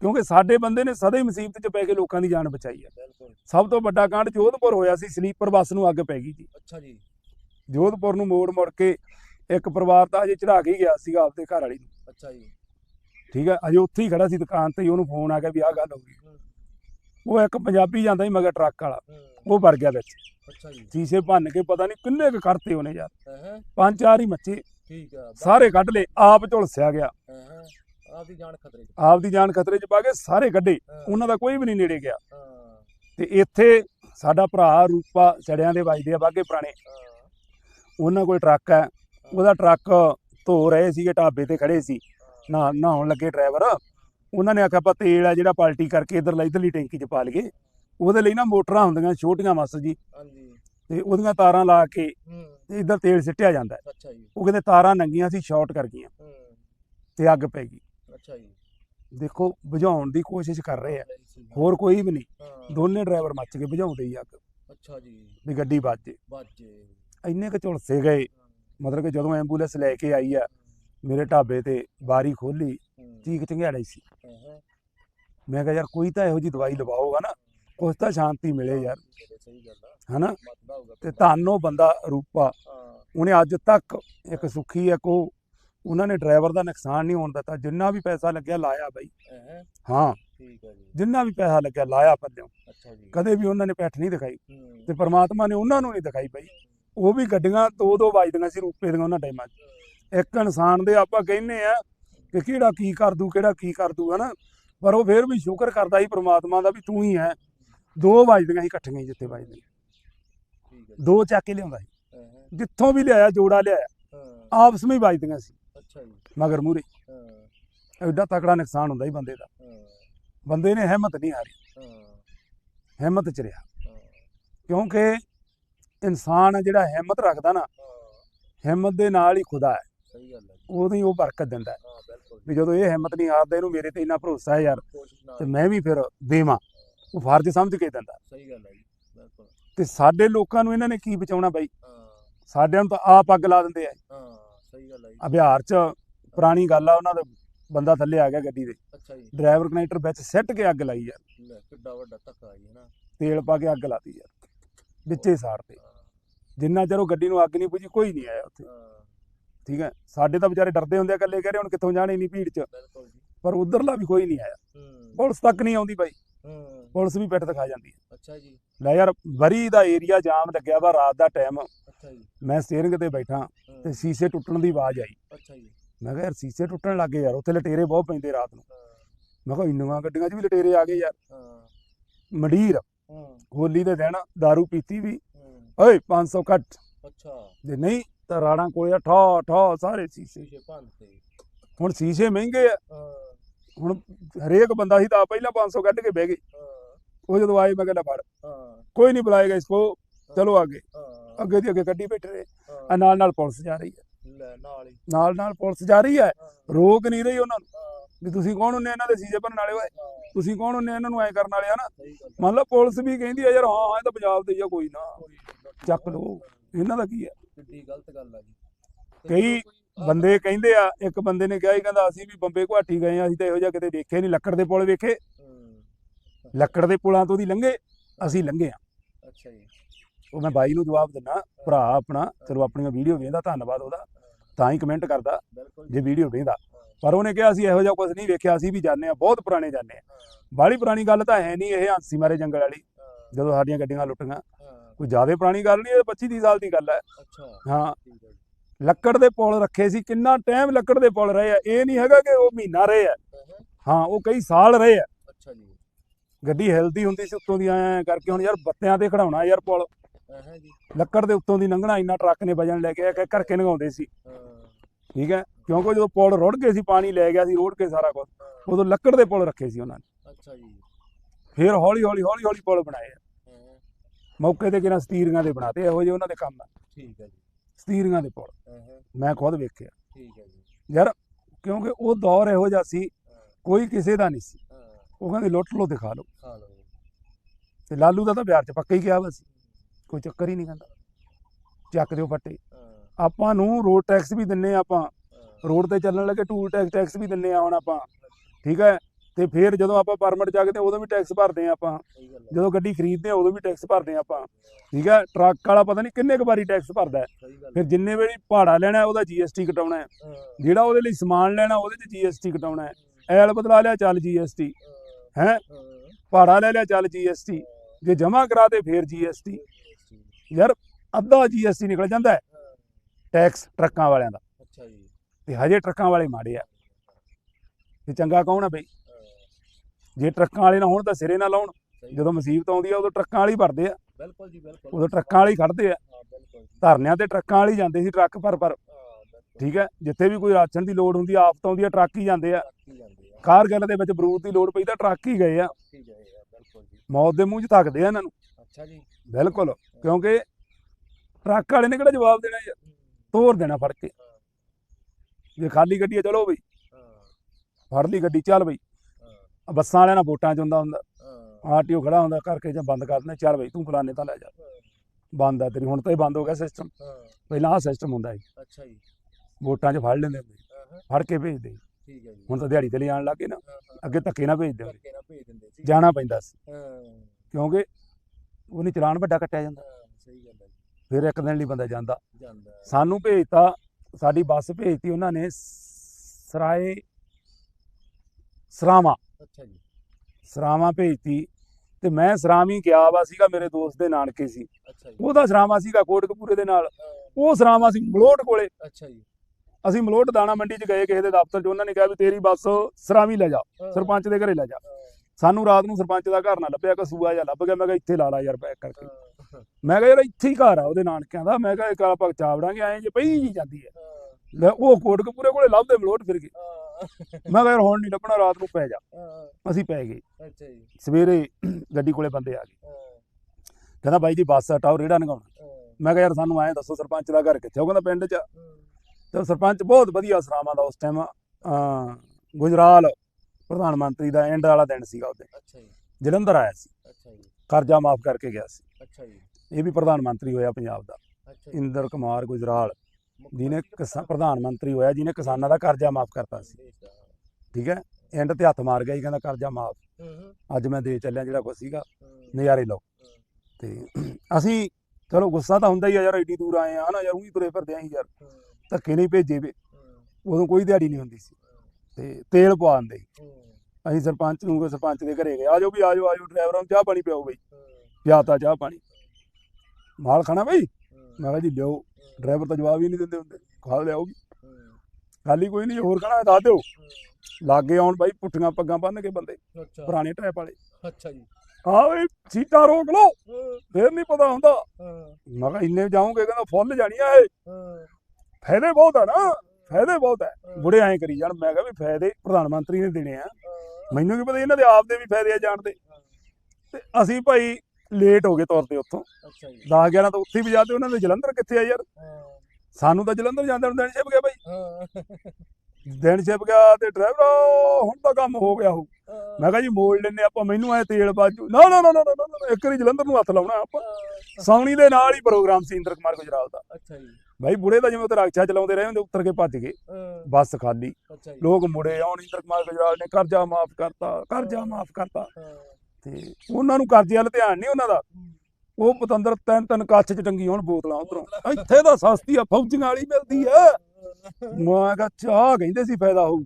ਕਿਉਂਕਿ ਸਾਡੇ ਬੰਦੇ ਨੇ ਸਦਾ ਹੀ ਮੁਸੀਬਤ 'ਚ ਪੈ ਕੇ ਲੋਕਾਂ ਦੀ ਜਾਨ ਬਚਾਈ ਹੈ। ਬਿਲਕੁਲ। ਸਭ ਤੋਂ ਵੱਡਾ ਕਾਂਡ ਜੋਧਪੁਰ ਹੋਇਆ ਸੀ ਸਲੀਪਰ ਬੱਸ ਨੂੰ ਅੱਗ ਪੈ ਗਈ ਜੀ। ਅੱਛਾ ਜੀ। ਜੋਧਪੁਰ ਨੂੰ ਮੋੜ ਮੁੜ ਕੇ ਇੱਕ ਪਰਿਵਾਰ ਤਾਂ ਅਜੇ ਚੜਾ ਕੇ ਗਿਆ ਸੀਗਾ ਆਪਦੇ ਘਰ ਵਾਲੀ ਨੂੰ। ਅੱਛਾ ਜੀ। ਠੀਕ ਹੈ ਅਜੇ ਉੱਥੇ ਹੀ ਖੜਾ ਸੀ ਦੁਕਾਨ ਤੇ ਹੀ ਉਹਨੂੰ ਫੋਨ ਆ ਗਿਆ ਵੀ ਆਹ ਗੱਲ ਹੋ ਗਈ। ਉਹ ਇੱਕ ਪੰਜਾਬੀ ਜਾਂਦਾ ਸੀ ਮਗਰ ਟਰੱਕ ਵਾਲਾ ਉਹ ਵੜ ਗਿਆ ਵਿੱਚ। ਅੱਛਾ ਜੀ। ਸ਼ੀਸ਼ੇ ਭੰਨ ਕੇ ਪਤਾ ਨਹੀਂ ਕਿੰਨੇ ਕੁ ਕਰਤੇ ਉਹਨੇ ਯਾਰ। ਪੰਜ ਚਾਰ ਹੀ ਮੱਚੇ। ਠੀਕ ਆ। ਸਾਰੇ ਕੱਢ ਲਏ ਆਪ ਝੁਲਸਿਆ ਗਿਆ। ਆਪਦੀ ਜਾਨ ਖਤਰੇ 'ਚ ਆਪਦੀ ਜਾਨ ਖਤਰੇ 'ਚ ਪਾ ਕੇ ਸਾਰੇ ਕੱਢੇ। ਉਹਨਾਂ ਦਾ ਕੋਈ ਵੀ ਨਹੀਂ ਨੇੜੇ ਗਿਆ। ਤੇ ਇੱਥੇ ਸਾਡਾ ਭਰਾ ਰੂਪਾ ਛੜਿਆਂ ਦੇ ਵੱਜਦੇ ਆ ਬਾਗੇ ਪੁਰਾਣੇ। ਉਹਨਾਂ ਕੋਲ ਟਰੱਕ ਹੈ। ਉਹਦਾ ਟਰੱਕ ਧੋ ਰਹੇ ਸੀਗੇ ਢਾਬੇ ਤੇ ਖੜੇ ਸੀ। ਨਾ ਨਹਾਉਣ ਲੱਗੇ ਡਰਾਈਵਰ। ਉਹਨਾਂ ਨੇ ਆਖਿਆ ਆਪਾਂ ਤੇਲ ਆ ਜਿਹੜਾ ਪਲਟੀ ਕਰਕੇ ਇਧਰ ਇਧਰਲੀ ਟੈਂਕੀ 'ਚ ਪਾ ਲਈਏ। ਉਹਦੇ ਲਈ ਨਾ ਮੋਟਰਾਂ ਹੁੰਦੀਆਂ ਛੋਟੀਆਂ ਮਾਸਟਰ ਜੀ। ਹਾਂਜੀ। ਤੇ ਉਹਦੀਆਂ ਤਾਰਾਂ ਲਾ ਕੇ ਤੇ ਇਧਰ ਤੇਲ ਸਿੱਟਿਆ ਜਾਂਦਾ। ਹੈ। ਅੱਛਾ ਜੀ। ਉਹ ਕਹਿੰਦੇ ਤਾਰਾਂ ਨੰਗੀਆਂ ਸੀ ਸ਼ਾਰਟ ਕਰ ਗਈਆਂ। ਤੇ ਅੱਗ ਪੈ ਗਈ। ਅੱਛਾ ਜੀ। ਦੇਖੋ ਬੁਝਾਉਣ ਦੀ ਕੋਸ਼ਿਸ਼ ਕਰ ਰਹੇ ਆ। ਹੋਰ ਕੋਈ ਵੀ ਨਹੀਂ। ਹਾਂ। ਦੋਨੇ ਡਰਾਈਵਰ ਮੱਚ ਕੇ ਬੁਝਾਉਂਦੇ ਹੀ ਅੱਗ। ਅੱਛਾ ਜੀ। ਵੀ ਗੱਡੀ ਵੱਜ ਜੇ। ਬਾਜੇ ਇੰਨੇ ਕੁ ਝੁਲਸੇ ਗਏ। ਮਤਲਬ ਕਿ ਜਦੋਂ ਐਂਬੂਲੈਂਸ ਲੈ ਕੇ ਆਈ ਆ ਮੇਰੇ ਢਾਬੇ ਤੇ ਬਾਰੀ ਖੋਲੀ ਹੂੰ। ਚੀਕ ਚੰਗਿਆੜੀ ਸੀ। ਹਾਂ ਮੈਂ ਕਿਹਾ ਯਾਰ ਕੋਈ ਤਾਂ ਇਹੋ ਜੀ ਦਵਾਈ ਲਵਾਓਗਾ ਨਾ। ਕੁਛ ਤਾਂ ਸ਼ਾਂਤੀ ਮਿਲੇ ਯਾਰ। ਹਨਾ? ਤੇ ਧੰਨੋ ਬੰਦਾ ਰੂਪਾ। ਹਾਂ। ਉਹਨੇ ਅੱਜ ਤੱਕ ਇੱਕ ਸੁਖੀ ਇੱਕ ਉਹ ਉਹਨਾਂ ਨੇ ਡਰਾਈਵਰ ਦਾ ਨੁਕਸਾਨ ਨਹੀਂ ਹੋਣ ਦਿੱਤਾ ਜਿੰਨਾ ਵੀ ਪੈਸਾ ਲੱਗਿਆ ਲਾਇਆ ਬਾਈ। ਹਾਂ? ਹਾਂ। ਠੀਕ ਆ ਜੀ। ਜਿੰਨਾ ਵੀ ਪੈਸਾ ਲੱਗਿਆ ਲਾਇਆ ਪੱਲਿਓ। ਅੱਛਾ ਜੀ। ਕਦੇ ਵੀ ਉਹਨਾਂ ਨੇ ਪੈਠ ਨਹੀਂ ਦਿਖਾਈ ਹੂੰ। ਤੇ ਪ੍ਰਮਾਤਮਾ ਨੇ ਉਹਨਾਂ ਨੂੰ ਨਹੀਂ ਦਿਖਾਈ ਬਾਈ। ਉਹ ਵੀ ਗੱਡੀਆਂ ਦੋ ਦੋ ਵੱਜਦੀਆਂ ਸੀ ਰੂਪੇ ਦੀਆਂ ਉਹਨਾਂ ਟਾਈਮਾਂ 'ਚ। ਇੱਕ ਇਨਸਾਨ ਦੇ ਆਪਾਂ ਕਹਿੰਨੇ ਆ ਕਿ ਕਿਹੜਾ ਕੀ ਕਰ ਦੂ ਕਿਹੜਾ ਕੀ ਕਰ ਦੂ ਹਨਾ? ਪਰ ਉਹ ਫੇਰ ਵੀ ਸ਼ੁਕਰ ਕਰਦਾ ਸੀ ਪ੍ਰਮਾਤਮਾ ਦਾ ਵੀ ਤੂੰ ਹੀ ਹੈ। ਦੋ ਵੱਜਦੀਆਂ ਸੀ ਇਕੱਠੀਆਂ ਹੀ ਜਿੱਥੇ ਵੱਜਦੀਆਂ। ਠੀਕ ਆ ਜੀ। ਦੋ ਚੱਕ ਕੇ ਲਿਆਉਂਦਾ ਸੀ। ਹਾਂ? ਜਿੱਥੋਂ ਵੀ ਲਿਆਇਆ ਜੋੜਾ ਲਿਆਇਆ। ਹਾਂ। ਆਪਸ ਵਿੱਚ ਵੱਜਦੀਆਂ ਸੀ। ਅੱਛਾ ਜੀ। ਮਗਰ ਮੂਰੇ ਹਾਂ। ਐਡਾ ਤਕੜਾ ਨੁਕਸਾਨ ਹੁੰਦਾ ਹੀ ਬੰਦੇ ਦਾ। ਹਾਂ। ਬੰਦੇ ਨੇ ਹਿੰਮਤ ਨਹੀਂ ਹਾਰੀ। ਹਾਂ। ਹਿੰਮਤ ਚ ਰਿਹਾ। ਕਿਉਂਕਿ ਇਨਸਾਨ ਜਿਹੜਾ ਹਿੰਮਤ ਰੱਖਦਾ ਨਾ ਹਿੰਮਤ ਦੇ ਨਾਲ ਹੀ ਖੁਦਾ ਹੈ। ਸਹੀ ਗੱਲ ਹੈ ਉਹ ਬਰਕਤ ਦਿੰਦਾ ਹੈ। ਵੀ ਜਦੋਂ ਇਹ ਹਿੰਮਤ ਨਹੀਂ ਹਾਰਦਾ ਇਹਨੂੰ ਮੇਰੇ ਤੇ ਇੰਨਾ ਭਰੋਸਾ ਹੈ ਯਾਰ ਤੇ ਮੈਂ ਵੀ ਫਿਰ ਦੇਵਾਂ। ਉਹ ਫਰਜ਼ ਸਮਝ ਕੇ ਦਿੰਦਾ। ਸਹੀ ਗੱਲ ਹੈ ਜੀ ਬਿਲਕੁਲ। ਤੇ ਸਾਡੇ ਲੋਕਾਂ ਨੂੰ ਇਹਨਾਂ ਨੇ ਕੀ ਬਚਾਉਣਾ ਬਾਈ? ਸਾਡਿਆਂ ਨੂੰ ਤਾਂ ਆਪ ਅੱਗ ਲਾ ਦਿੰਦੇ ਆ। ਸਹੀ ਗੱਲ ਹੈ ਜੀ। ਆ ਬਿਹਾਰ 'ਚ ਪੁਰਾਣੀ ਗੱਲ ਆ ਉਹਨਾਂ ਦਾ ਬੰਦਾ ਥੱਲੇ ਆ ਗਿਆ ਗੱਡੀ ਦੇ। ਅੱਛਾ ਜੀ। ਡਰਾਈਵਰ ਕਨੈਕਟਰ ਵਿੱਚ ਸਿੱਟ ਕੇ ਅੱਗ ਲਾਈ ਯਾਰ ਲੈ ਕਿੱਡਾ ਵੱਡਾ ਧੱਕਾ ਜੀ ਨਾ ਤੇਲ ਪਾ ਕੇ ਅੱਗ ਲਾਤੀ ਯਾਰ ਵਿੱਚੇ ਸਾੜ ਤੇ। ਜਿੰਨਾ ਚਿਰ ਉਹ ਗੱਡੀ ਨੂੰ ਅੱਗ ਨਹੀਂ ਪੁੱਜੀ ਕੋਈ ਨਹੀਂ ਆਇਆ ਉੱਥੇ। ਹਾਂ। ਠੀਕ ਹੈ ਸਾਡੇ ਤਾਂ ਵਿਚਾਰੇ ਡਰਦੇ ਹੁੰਦੇ ਆ ਇਕੱਲੇ ਕਹਿ ਰਹੇ ਹੁਣ ਕਿੱਥੋਂ ਜਾਣੇ ਨਹੀਂ ਭੀੜ 'ਚ? ਬਿਲਕੁਲ ਜੀ। ਪਰ ਉਧਰਲਾ ਵੀ ਕੋਈ ਨਹੀਂ ਆਇਆ। ਹੂੰ। ਪੁਲਿਸ ਤੱਕ ਨਹੀਂ ਆਉਂਦੀ ਬਾਈ। ਹੂੰ। ਪੁਲਿਸ ਵੀ ਪਿੱਟ ਦਿਖਾ ਜਾਂਦੀ ਹੈ ਅੱਛਾ ਜੀ। ਲੈ ਯਾਰ ਬਰੀ ਦਾ ਏਰੀਆ ਜਾਮ ਲੱਗਿਆ ਵਾ ਰਾਤ ਦਾ ਟਾਈਮ। ਅੱਛਾ ਜੀ। ਮੈਂ ਸਟੀਅਰਿੰਗ ਤੇ ਬੈਠਾ। ਤੇ ਸ਼ੀਸ਼ੇ ਟੁੱਟਣ ਦੀ ਆਵਾਜ਼ ਆਈ। ਅੱਛਾ ਜੀ। ਮੈਂ ਕਿਹਾ ਯਾਰ ਸ਼ੀਸ਼ੇ ਟੁੱਟਣ ਲੱਗੇ ਯਾਰ ਉੱਥੇ ਲਟੇਰੇ ਬਹੁਤ ਪੈਂਦੇ ਰਾਤ ਨੂੰ। ਮੈਂ ਕਿਹਾ ਇੰਨੀਆਂ ਗੱਡੀਆਂ 'ਚ ਵੀ ਲਟੇਰੇ ਆ ਗਏ ਯਾਰ। ਹਾਂ। ਮੰਡੀਰ ਹੋਲੀ ਦੇ ਦਿਨ दारू ਪੀਤੀ ਵੀ। ਓਏ 500 ਕੱਟ ਅੱਛਾ। ਜੇ ਨਹੀਂ ਤਾਂ ਰਾੜਾਂ ਕੋਲੇ ਠਾ ਠਾ ਸਾਰੇ ਸ਼ੀਸ਼ੇ। ਹੁਣ ਸ਼ੀਸ਼ੇ ਮਹਿੰਗੇ ਆ। ਹੁਣ ਹਰੇਕ ਬੰਦਾ ਸੀ ਤਾਂ ਪਹਿਲਾਂ 500 ਕੱਢ ਕੇ ਬਹਿ ਗਏ। ਉਹ ਜਦੋਂ ਆਏ ਮੈਂ ਕਹਿੰਦਾ ਫੜ। ਕੋਈ ਨਹੀਂ ਬੁਲਾਏਗਾ ਇਸਕੋ ਚਲੋ ਆਗੇ ਹਾਂ। ਅੱਗੇ ਦੀ ਅੱਗੇ ਗੱਡੀ ਬੈਠੇ ਰਹੇ। ਆ ਨਾਲ ਨਾਲ ਪੁਲਿਸ ਜਾ ਰਹੀ ਹੈ। ਨਾਲ ਹੀ। ਨਾਲ ਨਾਲ ਪੁਲਿਸ ਜਾ ਰਹੀ ਹੈ। ਰੋਕ ਨਹੀਂ ਰਹੀ ਉਹਨਾਂ ਨੂੰ। ਵੀ ਤੁਸੀਂ ਕੌਣ ਹੁੰਨੇ ਇਹਨਾਂ ਦੇ ਸੀਜੇ ਭਰਨ ਵਾਲੇ ਓਏ? ਤੁਸੀਂ ਕੌਣ ਹੁੰਨੇ ਇਹਨਾਂ ਨੂੰ ਐ ਕਰਨ ਵਾਲੇ ਆ ਨਾ? ਮੰਨ ਲਓ ਪੁਲਿਸ ਵੀ ਕਹਿੰਦੀ ਆ ਯਾਰ ਹਾਂ ਹਾਂ ਇਹ ਤਾਂ ਪੰਜਾਬ ਦੇ ਹੀ ਆ ਕੋਈ ਨਾ। ਚੱਕ ਲਓ। ਇਹਨਾਂ ਦਾ ਕੀ ਆ ਕਿੱਡੀ ਗਲਤ ਗੱਲ ਆ ਜੀ। ਕਈ ਬੰਦੇ ਕਹਿੰਦੇ ਆ ਇੱਕ ਬੰਦੇ ਨੇ ਕਿਹਾ ਹੀ ਕਹਿੰਦਾ ਅਸੀਂ ਵੀ ਬੰਬੇ ਗੁਹਾਟੀ ਗਏ ਆ ਅਸੀਂ ਤਾਂ ਇਹੋ ਜਿਹਾ ਕਿਤੇ ਦੇਖਿਆ ਨਹੀਂ ਲੱਕੜ ਦੇ ਪੁਲ ਵੇਖੇ। ਲੱਕੜ ਦੇ ਪੁਲਾਂ ਤੋਂ ਦੀ ਲੰਘੇ ਅਸੀਂ ਲੰਘੇ ਆ। ਅੱਛਾ ਜੀ। ਉਹ ਮੈਂ ਬਾਈ ਨੂੰ ਜਵਾਬ ਦਿੰਦਾ ਭਰਾ ਆਪਣਾ ਚਲੋ ਆਪਣੀਆਂ ਵੀਡੀਓ ਵੇਖਦਾ ਧੰਨਵਾਦ ਉਹਦਾ। ਤਾਂ ਹੀ ਕਮੈਂਟ ਕਰਦਾ ਜੇ ਵੀਡੀਓ ਵੇਖਦਾ। ਪਰ ਉਹਨੇ ਕਿਹਾ ਅਸੀਂ ਇਹੋ ਜਿਹਾ ਕੁਝ ਨਹੀਂ ਵੇਖਿਆ ਅਸੀਂ ਵੀ ਜਾਣਦੇ ਆ ਬਹੁਤ ਪੁਰਾਣੇ ਜਾਣਦੇ ਆ ਬਾਹਲੀ ਪੁਰਾਣੀ ਗੱਲ ਤਾਂ ਹੈ ਨਹੀਂ ਇਹ ਹਾਂਸੀ ਮਾਰੇ ਜੰਗਲ ਵਾਲੀ ਜਦੋਂ ਸਾਡੀਆਂ ਗੱਡੀਆਂ ਲੁੱਟੀਆਂ। ਕੋਈ ਜ਼ਿਆਦਾ ਪੁਰਾਣੀ ਗੱਲ ਨਹੀਂ ਇਹ 25 30 ਸਾਲ ਦੀ ਗੱਲ ਹੈ। ਹਾਂ। ਲੱਕੜ ਦੇ ਪੁਲ ਰੱਖੇ ਸੀ ਕਿੰਨਾ ਟਾਈਮ ਲੱਕੜ ਦੇ ਪੁਲ ਰਹੇ ਆ। ਇਹ ਨਹੀਂ ਹੈਗਾ ਕਿ ਉਹ ਮਹੀਨਾ ਰਹੇ ਆ। ਹਾਂ, ਉਹ ਕਈ ਸਾਲ ਰਹੇ ਆ। ਅੱਛਾ ਜੀ। ਗੱਡੀ ਹਿਲਦੀ ਹੁੰਦੀ ਸੀ ਉੱਤੋਂ ਦੀ ਐ ਕਰਕੇ ਹੁਣ ਯਾਰ ਬੱਤਿਆਂ ਤੇ ਖੜਾਉਣਾ ਯਾਰ ਪੁਲ। ਹਾਂ ਜੀ। ਲੱਕੜ ਦੇ ਉੱਤੋਂ ਦੀ ਲੰਘਣਾ ਇੰਨਾ ਟਰੱਕ ਨੇ ਵਜਨ ਲੈ ਕੇ ਆ ਕੇ ਕਰਕੇ ਲੰਘਾਉਂਦੇ ਸੀ। ਠੀਕ ਹੈ? ਕਿਉਂਕਿ ਜਦੋਂ ਪੁਲ ਰੁੜ ਗਏ ਸੀ ਪਾਣੀ ਲੈ ਗਿਆ ਸੀ ਰੋੜ ਕੇ ਸਾਰਾ ਕੁਝ ਉਦੋਂ ਲੱਕੜ ਦੇ ਪੁਲ ਰੱਖੇ ਸੀ ਉਹਨਾਂ ਨੇ। ਅੱਛਾ ਜੀ। ਫਿਰ ਹੌਲੀ ਹੌਲੀ ਹੌਲੀ ਹੌਲੀ ਪੁਲ ਬਣਾਏ ਆ। ਮੌਕੇ ਤੇ ਕਿਹਨਾਂ ਸਟੀਰੀਆਂ ਦੇ ਬਣਾਤੇ ਇਹੋ ਜਿਹੇ ਉਹਨਾਂ ਦੇ ਕੰਮ ਆ। ਠੀਕ ਹੈ ਜੀ। ਸਟੀਰੀਆਂ ਦੇ ਪੁਲ। ਮੈਂ ਖੁਦ ਵੇਖਿਆ। ਠੀਕ ਹੈ ਜੀ। ਯਾਰ ਕਿਉਂਕਿ ਉਹ ਦੌਰ ਇਹੋ ਜਿਹਾ ਸੀ ਕੋਈ ਕਿਸੇ ਦਾ ਨਹੀਂ ਸੀ। ਉਹ ਕਹਿੰਦੇ ਲੁੱਟ ਲੋ ਦਿਖਾ ਤੇ ਲਾਲੂ ਦਾ ਤਾਂ ਪਿਆਰ ਚ ਪੱਕਾ ਹੀ ਕਿਹਾ ਵਾ ਸੀ। ਕੋਈ ਚੱਕਰ ਹੀ ਨਹੀਂ ਕਹਿੰਦਾ। ਚੱਕ ਦਿਓ ਫੱਟੇ। ਆਪਾਂ ਨੂੰ ਰੋਡ ਟੈਕਸ ਵੀ ਦਿੰਨੇ ਆਪਾਂ। ਰੋਡ ਤੇ ਚੱਲਣ ਲੱਗੇ ਟੂਲ ਟੈਕਸ ਟੈਕਸ ਵੀ ਦਿੰਨੇ ਆ ਹੁਣ ਆਪਾਂ। ਠੀਕ ਹੈ? ਤੇ ਫਿਰ ਜਦੋਂ ਆਪਾਂ ਪਰਮਿਟ ਚੱਕਦੇ ਉਦੋਂ ਵੀ ਟੈਕਸ ਭਰਦੇ ਆ ਆਪਾਂ। ਜਦੋਂ ਗੱਡੀ ਖਰੀਦਦੇ ਆ ਉਦੋਂ ਵੀ ਟੈਕਸ ਭਰਦੇ ਆ ਆਪਾਂ। ਠੀਕ ਹੈ? ਟਰੱਕ ਵਾਲਾ ਪਤਾ ਨਹੀਂ ਕਿੰਨੇ ਕੁ ਵਾਰੀ ਟੈਕਸ ਭਰਦਾ ਫਿਰ ਜਿੰਨੇ ਵਾਰੀ ਭਾੜਾ ਲੈਣਾ ਉਹਦਾ ਜੀਐਸਟੀ ਕਟਾਉਣਾ ਜਿਹੜਾ ਉਹਦੇ ਲਈ ਸਮਾਨ ਲੈਣਾ ਉਹਦੇ 'ਚ ਜੀਐਸਟੀ ਕਟਾਉਣਾ ਐਲ ਬਦਲਾ ਲਿਆ ਚੱਲ ਜੀਐਸਟੀ ਹੈ। ਹਾਂ? ਭਾੜਾ ਲੈ ਲਿਆ ਚੱਲ ਜੀਐਸਟੀ ਜੇ ਜਮਾ ਕਰਾ ਦੇ ਫੇਰ ਜੀਐਸਟੀ ਯਾਰ ਅੱਧਾ ਜੀਐਸਟੀ ਨਿਕਲ ਜਾਂਦਾ ਹੈ। ਟੈਕਸ ਟਰੱਕਾਂ ਵਾਲਿਆਂ ਦਾ। ਅੱਛਾ ਜੀ। ਤੇ ਹਜੇ ਟਰੱਕਾਂ ਵਾਲੇ ਮਾੜੇ ਆ। ਤੇ ਚੰਗਾ ਕੌਣ ਆ ਬਈ? ਜੇ ਟਰੱਕਾਂ ਵਾਲੇ ਨਾ ਹੋਣ ਤਾਂ ਸਿਰੇ ਨਾ ਲਾਉਣ। ਜਦੋਂ ਮੁਸੀਬਤ ਆਉਂਦੀ ਆ ਉਦੋਂ ਟਰੱਕਾਂ ਵਾਲੇ ਹੀ ਭਰਦੇ ਆ। ਬਿਲਕੁਲ ਜੀ ਬਿਲਕੁਲ। ਉਦੋਂ ਟਰੱਕਾਂ ਵਾਲੇ ਹੀ ਖੜਦੇ ਆ। ਧਰਨਿਆਂ ਤੇ ਟਰੱਕਾਂ ਵਾਲੇ ਜਾਂਦੇ ਸੀ ਟਰੱਕ ਭਰ ਭਰ ਹਾਂ ਬਿਲਕੁਲ। ਠੀਕ ਹੈ? ਜਿੱਥੇ ਵੀ ਕੋਈ ਰਾਸ਼ਨ ਦੀ ਲੋੜ ਹੁੰਦੀ ਆ ਆਫਤ ਆਉਂਦੀ ਆ ਟਰੱਕ ਹੀ ਜਾਂਦੇ ਆ। ਕਾਰਗਿਲ ਦੇ ਵਿੱਚ ਬਰੂਦ ਦੀ ਲੋੜ ਪਈ ਤਾਂ ਟਰੱਕ ਹੀ ਗਏ ਆ। ਮੌਤ ਦੇ ਮੂੰਹ 'ਚ ਧੱਕਦੇ ਆ ਇਹਨਾਂ ਨੂੰ। ਅੱਛਾ ਜੀ। ਬਿਲਕੁਲ। ਕਿਉਂਕਿ ਟਰੱਕ ਵਾਲੇ ਨੇ ਕਿਹੜਾ ਜਵਾਬ ਦੇਣਾ ਯਾਰ? ਤੋਰ ਦੇਣਾ ਫੜ ਕੇ। ਜੇ ਖਾਲੀ ਗੱਡੀ ਆ ਚਲੋ ਬਈ। ਹਾਂ ਫੜ ਲਈ ਗੱਡੀ ਚੱਲ ਬਈ। ਹਾਂ ਬੱਸਾਂ ਵਾਲਿਆਂ ਨਾਲ ਵੋਟਾਂ 'ਚ ਹੁੰਦਾ ਹੁੰਦਾ। ਹਾਂ ਆਰਟੀਓ ਖੜਾ ਹੁੰਦਾ ਕਰਕੇ ਜਾਂ ਬੰਦ ਕਰ ਦਿੰਦੇ ਚੱਲ ਬਈ ਤੂੰ ਫਲਾਣੇ ਤਾਂ ਲੈ ਜਾ। ਬੰਦ ਆ ਤੇਰੀ ਹੁਣ ਤਾਂ ਇਹ ਬੰਦ ਹੋ ਗਿਆ ਸਿਸਟਮ ਹਾਂ ਪਹਿਲਾਂ ਆਹ ਸਿਸਟਮ ਹੁੰਦਾ ਸੀ। ਅੱਛਾ ਜੀ। ਵੋਟਾਂ 'ਚ ਫੜ ਲੈਂਦੇ ਹੁੰਦੇ ਹਾਂ ਹਾਂ। ਫੜ ਕੇ ਭੇਜਦੇ। ਠੀਕ ਹੈ ਜੀ। ਹੁਣ ਤਾਂ ਦਿਹਾੜੀ ਤੇ ਲਿਜਾਣ ਲੱਗੇ ਨਾ। ਹਾਂ ਹਾਂ। ਅੱਗੇ ਧੱਕੇ ਨਾ ਭੇਜਦੇ ਨਾ ਭੇਜ ਦਿੰਦੇ ਜਾਣਾ ਪੈਂਦਾ ਸੀ। ਹਾਂ। ਕਿਉਂਕਿ ਉਹਨੇ ਚਲਾਨ ਵੱਡਾ ਕੱਟਿਆ ਜਾਂਦਾ। ਸਹੀ ਗੱਲ ਹੈ ਫਿਰ ਇੱਕ ਦਿਨ ਲਈ ਬੰਦਾ ਜਾਂਦਾ। ਸਾਨੂੰ ਭੇਜਤਾ ਸਾਡੀ ਬੱਸ ਭੇਜਤੀ ਉਹਨਾਂ ਨੇ ਸਰਾਏ ਸਰਾਵਾਂ। ਅੱਛਾ ਜੀ। ਸਰਾਵਾਂ ਭੇਜਤੀ ਤੇ ਮੈਂ ਸਰਾਵੀ ਗਿਆ ਵਾ ਸੀਗਾ ਮੇਰੇ ਦੋਸਤ ਦੇ ਨਾਨਕੇ ਸੀ। ਅੱਛਾ ਜੀ। ਉਹਦਾ ਸਰਾਵਾਂ ਸੀਗਾ ਕੋਟਕਪੂਰੇ ਦੇ ਨਾਲ। ਉਹ ਸਰਾਵਾਂ ਸੀ ਮਲੋਟ ਕੋਲੇ। ਅੱਛਾ ਜੀ। ਅਸੀਂ ਮਲੋਟ ਦਾਣਾ ਮੰਡੀ 'ਚ ਗਏ ਕਿਸੇ ਦੇ ਦਫ਼ਤਰ 'ਚ ਉਹਨਾਂ ਨੇ ਕਿਹਾ ਵੀ ਤੇਰੀ ਬੱਸ ਸਰਾਵੀ ਲੈ ਜਾ ਸਰਪੰਚ ਦੇ ਘਰੇ ਲੈ ਜਾ। ਸਾਨੂੰ ਰਾਤ ਨੂੰ ਸਰਪੰਚ ਦਾ ਘਰ ਨਾ ਲੱਭਿਆ ਕਸੂਆ ਜਾਂ ਲੱਭ ਗਿਆ। ਮੈਂ ਕਿਹਾ ਇੱਥੇ ਲਾ ਲਾ ਯਾਰ ਪੈਕ ਕਰਕੇ। ਮੈਂ ਕਿਹਾ ਯਾਰ ਇੱਥੇ ਹੀ ਘਰ ਆ ਉਹਦੇ ਨਾਨਕਿਆਂ ਦਾ। ਮੈਂ ਕਿਹਾ ਇੱਕ ਆਪਾਂ ਚਾਵੜਾਂਗੇ ਐਂ ਜੇ ਪਈ ਜੀ ਜਾਂਦੀ ਹੈ। ਲੈ ਉਹ ਕੋਟਕਪੂਰੇ ਕੋਲੇ ਲੱਭਦੇ ਮਲੋਟ ਫਿਰ ਗਏ। ਮੈਂ ਕਿਹਾ ਯਾਰ ਹੁਣ ਨਹੀਂ ਲੱਭਣਾ ਰਾਤ ਨੂੰ ਪੈ ਜਾ। ਅਸੀਂ ਪੈ ਗਏ। ਅੱਛਾ ਜੀ। ਸਵੇਰੇ ਗੱਡੀ ਕੋਲੇ ਬੰਦੇ ਆ ਗਏ। ਕਹਿੰਦਾ ਬਾਈ ਜੀ ਬੱਸ ਹਟਾਓ ਰੇੜਾ ਨਗਾਉਣਾ ਮੈਂ ਕਿਹਾ ਯਾਰ ਸਾਨੂੰ ਐਂ ਦੱਸੋ ਸਰਪੰਚ ਦਾ ਘਰ ਕਿੱਥੇ? ਉਹ ਕਹਿੰਦਾ ਪਿੰਡ 'ਚ। ਤੇ ਸਰਪੰਚ ਬਹੁਤ ਵਧੀਆ ਸਰਾਵਾਂ ਦਾ ਉਸ ਟਾਈਮ ਗੁਜਰਾਲ ਪ੍ਰਧਾਨ ਮੰਤਰੀ ਦਾ ਐਂਡ ਵਾਲਾ ਦਿਨ ਸੀਗਾ ਉਹਦੇ। ਅੱਛਾ ਜੀ। ਜਲੰਧਰ ਆਇਆ ਸੀ। ਅੱਛਾ ਜੀ। ਕਰਜ਼ਾ ਮਾਫ ਕਰਕੇ ਗਿਆ ਸੀ। ਅੱਛਾ ਜੀ। ਇਹ ਵੀ ਪ੍ਰਧਾਨ ਮੰਤਰੀ ਹੋਇਆ ਪੰਜਾਬ ਦਾ। ਅੱਛਾ ਜੀ। ਇੰਦਰ ਕੁਮਾਰ ਗੁਜਰਾਲ ਜਿਹਨੇ ਮੰਤਰੀ ਕਿਸਾ- ਪ੍ਰਧਾਨ ਮੰਤਰੀ ਹੋਇਆ ਜਿਹਨੇ ਕਿਸਾਨਾਂ ਦਾ ਕਰਜ਼ਾ ਮਾਫ ਕਰਤਾ ਸੀ। ਠੀਕ ਹੈ? ਐਂਡ ਤੇ ਹੱਥ ਮਾਰ ਗਿਆ ਜੀ ਕਹਿੰਦਾ ਕਰਜ਼ਾ ਮਾਫ। ਅੱਜ ਮੈਂ ਦੇ ਚੱਲਿਆ ਜਿਹੜਾ ਕੁਛ ਸੀਗਾ ਨਜ਼ਾਰੇ ਲਓ। ਤੇ ਅਸੀਂ ਚਲੋ ਗੁੱਸਾ ਤਾਂ ਹੁੰਦਾ ਹੀ ਆ ਯਾਰ ਏਡੀ ਦੂਰ ਆਏ ਆ ਹਨਾ ਯਾਰ ਉਹੀ ਤੁਰੇ ਫਿਰਦੇ ਆਂ ਯਾਰ। ਧੱਕੇ ਨਹੀਂ ਭੇਜੇ ਵੇ। ਉਦੋਂ ਕੋਈ ਦਿਹਾੜੀ ਨਹੀਂ ਹੁੰਦੀ ਸੀ। ਤੇ ਤੇਲ ਪਵਾ ਦਿੰਦੇ ਸੀ। ਹਾਂ, ਅਸੀਂ ਸਰਪੰਚ ਨੂੰ ਸਰਪੰਚ ਦੇ ਘਰੇ ਗਏ ਆਜੋ ਵੀ ਆਜੋ ਆਜੋ ਡਰਾਈਵਰਾਂ ਨੂੰ ਚਾਹ ਪਾਣੀ ਪਿਆਓ ਬਈ। ਹਾਂ, ਪਿਆਤਾ ਚਾਹ ਪਾਣੀ। ਮਾਲ ਖਾਣਾ ਬਈ? ਹਾਂ, ਮੈਂ ਕਿਹਾ ਜੀ ਲਿਓ ਡਰਾਈਵਰ ਤਾਂ ਜਵਾਬ ਹੀ ਨਹੀਂ ਦਿੰਦੇ ਹੁੰਦੇ ਖਾ ਲਿਆਓ ਵੀ ਹਾਂ, ਖਾਲੀ ਕੋਈ ਨਹੀਂ ਹੋਰ ਖਾਣਾ ਦੱਸ ਦਿਓ। ਲਾਗੇ ਆਉਣ ਬਾਈ ਪੁੱਠੀਆਂ ਪੱਗਾਂ ਬੰਨ ਕੇ ਬੰਦੇ ਪੁਰਾਣੇ ਟਾਈਪ ਵਾਲੇ। ਅੱਛਾ ਜੀ। ਆ ਓਏ ਸੀਟਾਂ ਰੋਕ ਲਓ। ਹਾਂ, ਫੇਰ ਨਹੀਂ ਪਤਾ ਹੁੰਦਾ। ਹਾਂ, ਮੈਂ ਕਿਹਾ ਇੰਨੇ ਜਾਉਂਗੇ ਕਹਿੰਦਾ ਫੁੱਲ ਜਾਣੀ ਆ ਇਹ। ਹਾਂ, ਫਾਇਦੇ ਬਹੁਤ ਆ ਨਾ। ਫਾਇਦੇ ਬਹੁਤ ਹੈ। ਬੁੜੇ ਐਂ ਕਰੀ ਜਾਣ ਮੈਂ ਕਿਹਾ ਵੀ ਫਾਇਦੇ ਪ੍ਰਧਾਨ ਮੰਤਰੀ ਨੇ ਦੇਣੇ ਆ। ਮੈਨੂੰ ਕੀ ਪਤਾ ਇਹਨਾਂ ਦੇ ਆਪ ਦੇ ਵੀ ਫਾਇਦੇ ਆ ਜਾਣਦੇ ਤੇ ਅਸੀਂ ਭਾਈ ਲੇਟ ਹੋ ਗਏ ਤੁਰਦੇ ਉੱਥੋਂ। ਅੱਛਾ ਜੀ। 10 11 ਤਾਂ ਉੱਥੇ ਵੀ ਜਾਂਦੇ ਉਹਨਾਂ ਦੇ ਜਲੰਧਰ ਕਿੱਥੇ ਆ ਯਾਰ? ਸਾਨੂੰ ਤਾਂ ਜਲੰਧਰ ਜਾਂਦੇ ਨੂੰ ਦਿਨ ਛਿਪ ਗਿਆ ਭਾਈ। ਦਿਨ ਛਿਪ ਗਿਆ ਤੇ ਡਰਾਈਵਰ ਹੁਣ ਤਾਂ ਕੰਮ ਹੋ ਗਿਆ ਹਾਂ, ਮੈਂ ਕਿਹਾ ਜੀ ਮੋੜ ਲੈਨੇ ਆਪਾਂ ਮੈਨੂੰ ਐ ਤੇਲ ਬਾਜੂ ਨਾ ਨਾ ਨਾ ਨਾ ਨਾ, ਇੱਕ ਵਾਰੀ ਜਲੰਧਰ ਨੂੰ ਹੱਥ ਲਾਉਣਾ ਆਪਾਂ। ਸੌਣੀ ਦੇ ਨਾਲ ਹੀ ਪ੍ਰੋਗਰਾਮ ਸੀ ਇੰਦਰ ਕੁਮਾਰ ਗੁਜਰਾਲ ਦਾ। ਅੱਛਾ ਜੀ। ਭਾਈ ਬੁੜੇ ਤਾਂ ਜਿਵੇਂ ਉੱਤੇ ਰਕਸ਼ਾ ਚਲਾਉਂਦੇ ਰਹੇ ਹੁੰਦੇ ਉੱਤਰ ਕੇ ਭੱਜ ਗਏ। ਬੱਸ ਖਾਲੀ। ਲੋਕ ਮੁੜੇ ਆਉਣ ਇੰਦਰ ਕੁਮਾਰ ਗੁਜਰਾਲ ਨੇ ਕਰਜ਼ਾ ਮਾਫ ਕਰਤਾ ਕਰਜ਼ਾ ਮਾਫ ਕਰਤਾ। ਤੇ ਉਹਨਾਂ ਨੂੰ ਕਰਜ਼ੇ ਵੱਲ ਧਿਆਨ ਨਹੀਂ ਉਹਨਾਂ ਦਾ। ਉਹ ਪਤੰਦਰ ਤਿੰਨ ਤਿੰਨ ਕੱਚ ਚ ਟੰਗੀ ਹੋਣ ਬੋਤਲਾਂ ਉਧਰੋਂ। ਇੱਥੇ ਤਾਂ ਸਸਤੀ ਆ ਫੌਜੀਆਂ ਵਾਲੀ ਮਿਲਦੀ ਆ। ਮੈਂ ਕਿਹਾ ਚਾਹ ਕਹਿੰਦੇ ਸੀ ਫਾਇਦਾ ਹੋਊ।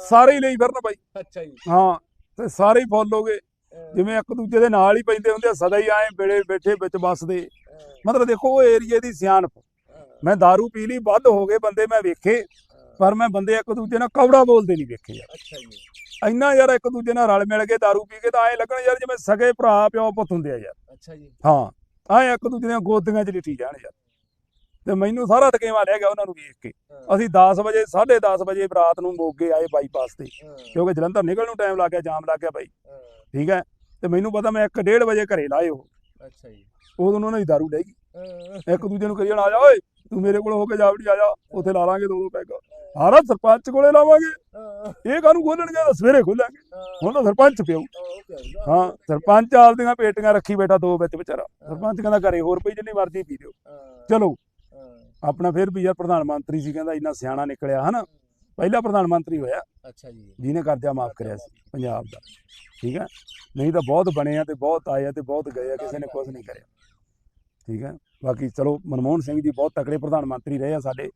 ਸਾਰੇ ਹੀ ਲਈ ਫਿਰਨ ਬਾਈ ਅੱਛਾ ਜੀ ਹਾਂ ਤੇ ਸਾਰੇ ਹੀ ਫੁੱਲ ਹੋ ਗਏ ਹਾਂ, ਜਿਵੇਂ ਇੱਕ ਦੂਜੇ ਦੇ ਨਾਲ ਹੀ ਪੈਂਦੇ ਹੁੰਦੇ ਆ ਸਦਾ ਹੀ ਆਏ ਬੇੜੇ ਬੈਠੇ ਵਿੱਚ ਵੱਸਦੇ ਹਾਂ, ਮਤਲਬ ਦੇਖੋ ਉਹ ਏਰੀਏ ਦੀ ਸਿਆਣਪ ਹਾਂ, ਮੈਂ दारू ਪੀ ਲਈ ਵੱਧ ਹੋ ਗਏ ਬੰਦੇ ਮੈਂ ਵੇਖੇ ਪਰ ਮੈਂ ਬੰਦੇ ਇੱਕ ਦੂਜੇ ਨਾਲ ਕੌੜਾ ਬੋਲਦੇ ਨਹੀਂ ਵੇਖੇ ਯਾਰ ਅੱਛਾ ਜੀ ਇੰਨਾ ਯਾਰ ਇੱਕ ਦੂਜੇ ਨਾਲ ਰਲ ਮਿਲ ਕੇ दारू ਪੀ ਕੇ ਤਾਂ ਐਂ ਲੱਗਣ ਯਾਰ ਜਿਵੇਂ ਸਗੇ ਭਰਾ ਪਿਓ ਪੁੱਤ ਹੁੰਦੇ ਆ ਯਾਰ ਅੱਛਾ ਜੀ ਹਾਂ ਐਂ ਇੱਕ ਦੂਜੇ ਦੀਆਂ ਗੋਦੀਆਂ 'ਚ ਲਿੱਟੀ ਜਾਣ ਯਾਰ ਤੇ ਮੈਨੂੰ ਸਾਰਾ ਤਕੇਵਾ ਰਹਿ ਗਿਆ ਉਹਨਾਂ ਨੂੰ ਵੇਖ ਕੇ। ਅਸੀਂ 10 ਵਜੇ 10:30 ਵਜੇ ਰਾਤ ਨੂੰ ਮੋਗੇ ਆਏ ਬਾਈਪਾਸ ਤੇ। ਕਿਉਂਕਿ ਜਲੰਧਰ ਨਿਕਲਣ ਨੂੰ ਟਾਈਮ ਲੱਗ ਗਿਆ ਜਾਮ ਲੱਗ ਗਿਆ ਹਾਂ, ਠੀਕ ਹੈ? ਤੇ ਮੈਨੂੰ ਪਤਾ ਮੈਂ 1:30 ਵਜੇ ਘਰੇ ਲਾਏ ਉਹ। ਅੱਛਾ ਜੀ। ਉਦੋਂ ਉਹਨਾਂ ਦੀ ਦਾਰੂ ਲੈ ਗਈ। ਇੱਕ ਦੂਜੇ ਨੂੰ ਕਰੀ ਜਾਣਾ ਆ ਜਾ ਓਏ ਤੂੰ ਮੇਰੇ ਕੋਲ ਹੋ ਕੇ ਜਾਵੜੀ ਆ ਜਾ ਉੱਥੇ ਲਾ ਲਾਂਗੇ ਦੋ ਦੋ ਪੈਗ। ਹਾਰਾ ਸਰਪੰਚ ਕੋਲੇ ਲਾਵਾਂਗੇ। ਇਹ ਕਾਹਨੂੰ ਖੋਲਣਗੇ? ਤਾਂ ਸਵੇਰੇ ਖੋਲਾਂਗੇ। ਹੁਣ ਤਾਂ ਸਰਪੰਚ ਪਿਓ ਹਾਂ ਸਰਪੰਚ ਆਪਦੀਆਂ ਪੇਟੀਆਂ ਰੱਖੀ ਬੈਠਾ ਦੋ ਵਿੱਚ ਵਿਚਾਰਾ। ਸਰਪੰਚ ਕਹਿੰਦਾ ਘਰੇ ਹੋਰ ਪਈ ਜਿੰਨੀ ਮਰਜ਼ੀ ਪੀ ਲਿਓ। ਚਲੋ। ਆਪਣਾ ਫਿਰ ਵੀ ਯਾਰ ਪ੍ਰਧਾਨ ਮੰਤਰੀ ਸੀ ਕਹਿੰਦਾ ਇੰਨਾ ਸਿਆਣਾ ਨਿਕਲਿਆ ਹਨਾ? ਪਹਿਲਾ ਪ੍ਰਧਾਨ ਮੰਤਰੀ ਹੋਇਆ। ਅੱਛਾ ਜੀ। ਜਿਹਨੇ ਕਰਜ਼ਾ ਮਾਫ ਕਰਿਆ ਸੀ ਪੰਜਾਬ ਦਾ। ਠੀਕ ਹੈ? ਨਹੀਂ ਤਾਂ ਬਹੁਤ ਬਣੇ ਆ ਤੇ ਬਹੁਤ ਆਏ ਆ ਤੇ ਬਹੁਤ ਗਏ ਆ ਕਿਸੇ ਨੇ ਕੁਝ ਨਹੀਂ ਕਰਿਆ। ਠੀਕ ਹੈ? ਬਾਕੀ ਚਲੋ ਮਨਮੋਹਨ ਸਿੰਘ ਜੀ ਬਹੁਤ ਤਕੜੇ ਪ੍ਰਧਾਨ ਮੰਤਰੀ ਰਹੇ ਆ ਸਾਡੇ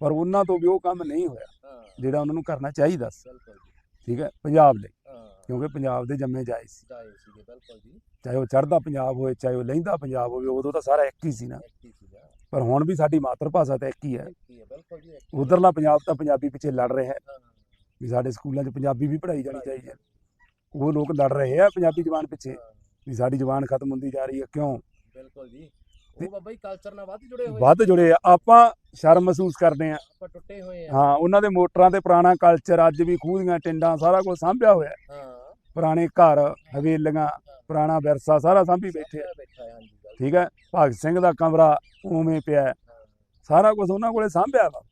ਪਰ ਉਹਨਾਂ ਤੋਂ ਵੀ ਉਹ ਕੰਮ ਨਹੀਂ ਹੋਇਆ ਜਿਹੜਾ ਉਹਨਾਂ ਨੂੰ ਕਰਨਾ ਚਾਹੀਦਾ ਸੀ। ਠੀਕ ਹੈ? ਪੰਜਾਬ ਲਈ ਕਿਉਂਕਿ ਪੰਜਾਬ ਦੇ ਜੰਮੇ ਜਾਏ ਸੀ। ਜਾਏ ਸੀਗੇ ਬਿਲਕੁਲ ਜੀ। ਚਾਹੇ ਉਹ ਚੜ੍ਹਦਾ ਪੰਜਾਬ ਹੋਵੇ ਚਾਹੇ ਉਹ ਲਹਿੰਦਾ ਪੰਜਾਬ ਹੋਵੇ ਉਦੋਂ ਤਾਂ ਸਾਰਾ ਇੱਕ ਹੀ ਸੀ ਨਾ। ਪਰ ਹੁਣ ਵੀ ਸਾਡੀ ਮਾਤਰ ਭਾਸ਼ਾ ਤਾਂ ਇੱਕ ਹੀ ਹੈ। ਬਿਲਕੁਲ ਜੀ। ਉਧਰਲਾ ਪੰਜਾਬ ਤਾਂ ਪੰਜਾਬੀ ਪਿੱਛੇ ਲੜ ਰਿਹਾ ਹੈ। ਵੀ ਸਾਡੇ ਸਕੂਲਾਂ 'ਚ ਪੰਜਾਬੀ ਵੀ ਪੜ੍ਹਾਈ ਜਾਣੀ ਚਾਹੀਦੀ ਹੈ। ਉਹ ਲੋਕ ਲੜ ਰਹੇ ਆ ਪੰਜਾਬੀ ਜ਼ਬਾਨ ਪਿੱਛੇ। ਵੀ ਸਾਡੀ ਜ਼ਬਾਨ ਖਤਮ ਹੁੰਦੀ ਜਾ ਰਹੀ ਹੈ। ਕਿਉਂ? ਬਿਲਕੁਲ ਜੀ। ਉਹ ਬਾਬਾ ਜੀ ਕਲਚਰ ਨਾਲ ਵੱਧ ਜੁੜੇ ਹੋਏ ਵੱਧ ਜੁੜੇ ਆ। ਆਪਾਂ ਸ਼ਰਮ ਮਹਿਸੂਸ ਕਰਦੇ ਆ। ਆਪਾਂ ਟੁੱਟੇ ਹੋਏ ਆ। ਹਾਂ ਉਹਨਾਂ ਦੇ ਮੋਟਰਾਂ ਤੇ ਪੁਰਾਣਾ ਕਲਚਰ ਅੱਜ ਵੀ ਖੂਹ ਦੀਆਂ ਟਿੰਡਾਂ ਸਾਰਾ ਕੁਝ ਸਾਂਭਿਆ ਹੋਇਆ ਹੈ। ਪੁਰਾਣੇ ਘਰ ਹਵੇਲੀਆਂ ਪੁਰਾਣਾ ਵਿਰਸਾ ਸਾਰਾ ਸਾਂਭੀ ਬੈਠੇ ਆ। ਠੀਕ ਹੈ? ਭਗਤ ਸਿੰਘ ਦਾ ਕਮਰਾ ਉਵੇਂ ਪਿਆ। ਸਾਰਾ ਕੁਝ ਉਹਨਾਂ ਕੋਲੇ ਸਾਂਭਿਆ ਵਾ।